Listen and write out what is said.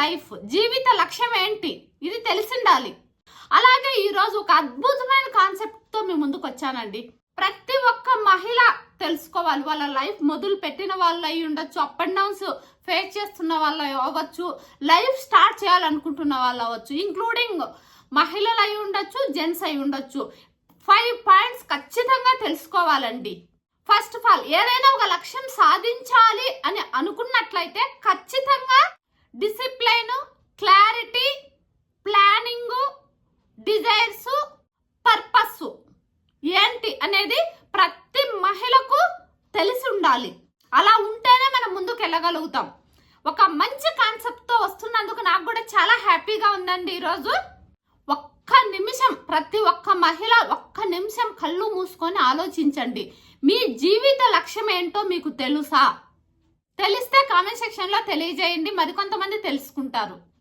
Life జీవిత లక్ష్యం ఏంటి? ఇది తెలిసిండాలి. అలాగే ఈరోజు ఒక అద్భుతమైన కాన్సెప్ట్తో మీ ముందుకు వచ్చానండి. ప్రతి ఒక్క మహిళ తెలుసుకోవాలి. వాళ్ళ లైఫ్ మొదలు పెట్టిన వాళ్ళు అయి ఉండొచ్చు అప్ అండ్ డౌన్స్ ఫేస్ చేస్తున్న వాళ్ళు అవ్వచ్చు లైఫ్ స్టార్ట్ చేయాలనుకుంటున్న వాళ్ళు అవ్వచ్చు ఇంక్లూడింగ్ మహిళలు అయి ఉండొచ్చు జెంట్స్ అయి ఉండొచ్చు. ఫైవ్ పాయింట్స్ ఖచ్చితంగా తెలుసుకోవాలండి. ఫస్ట్ ఆఫ్ ఆల్ ఏదైనా ఒక లక్ష్యం సాధించాలి అని అనుకున్నట్లయితే ఖచ్చితంగా discipline clarity planning desires purpose ఏంటి అనేది ప్రతి మహిళకు తెలిసి ఉండాలి అలా ఉంటేనే మనం ముందుకు వెళ్ళగలుగుతాం ఒక మంచి కాన్సెప్ట్తో వస్తున్నందుకు నాకు కూడా చాలా హ్యాపీగా ఉందండి ఈరోజు. ఒక్క నిమిషం ప్రతి ఒక్క మహిళ ఒక్క నిమిషం కళ్ళు మూసుకొని ఆలోచించండి. మీ జీవిత లక్ష్యం ఏంటో మీకు తెలుసా? తెలిస్తే కామెంట్ సెక్షన్లో తెలియజేయండి. మరికొంతమంది తెలుసుకుంటారు.